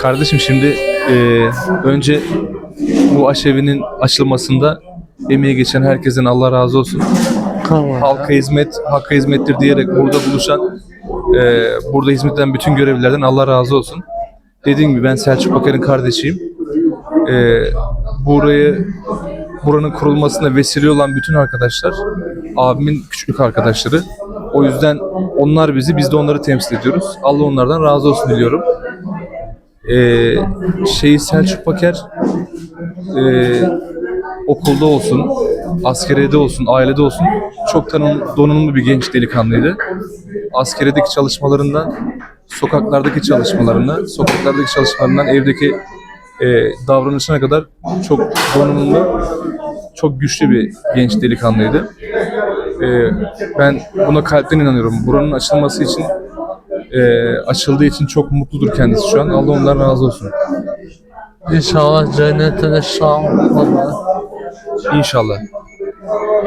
Kardeşim şimdi e, önce bu aşevinin açılmasında emeği geçen herkesin Allah razı olsun. Tamam. Halka hizmet, hakka hizmettir diyerek burada buluşan, e, burada hizmet eden bütün görevlilerden Allah razı olsun. Dediğim gibi ben Selçuk Bakar'ın kardeşiyim. E, burayı, buranın kurulmasına vesile olan bütün arkadaşlar, abimin küçük arkadaşları. O yüzden onlar bizi, biz de onları temsil ediyoruz. Allah onlardan razı olsun diliyorum. Ee, şeyi Selçuk Baker e, okulda olsun, askeriyede olsun, ailede olsun çok tanım, donanımlı bir genç delikanlıydı. Askerideki çalışmalarından, sokaklardaki çalışmalarına, sokaklardaki çalışmalarından evdeki e, davranışına kadar çok donanımlı, çok güçlü bir genç delikanlıydı. E, ben buna kalpten inanıyorum. Buranın açılması için e, açıldığı için çok mutludur kendisi şu an. Allah ondan razı olsun. İnşallah cennete de şahit İnşallah.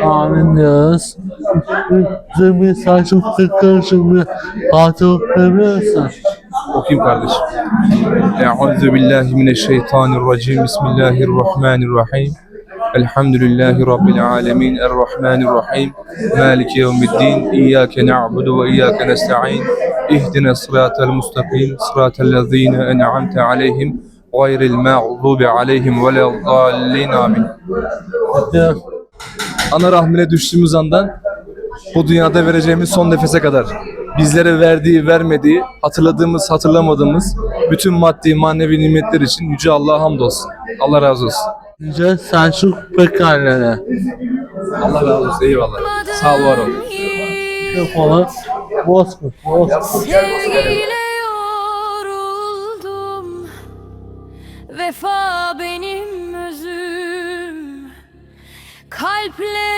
Amin diyoruz. Bir saçım tıkır şimdi Fatih okuyabiliyorsun. Okuyayım kardeşim. Euzu billahi mineşşeytanirracim. Bismillahirrahmanirrahim. Elhamdülillahi Rabbil alemin. Errahmanirrahim. Maliki yevmiddin. İyyâke na'budu ve iyyâke nesta'in. İhdina sıratel mustakim. Sıratel lezîne en'amte aleyhim. Gayril mağdubi aleyhim ve leddallin. Amin. Ana rahmine düştüğümüz andan bu dünyada vereceğimiz son nefese kadar bizlere verdiği, vermediği, hatırladığımız, hatırlamadığımız bütün maddi, manevi nimetler için Yüce Allah'a hamdolsun. Allah razı olsun. Yüce Selçuk Pekarlı'na. Allah razı olsun. Eyvallah. Sağ ol, var ol. Yapalım. Bozkurt. Bozkurt. Sevgiyle yoruldum Vefa benim özüm Kalple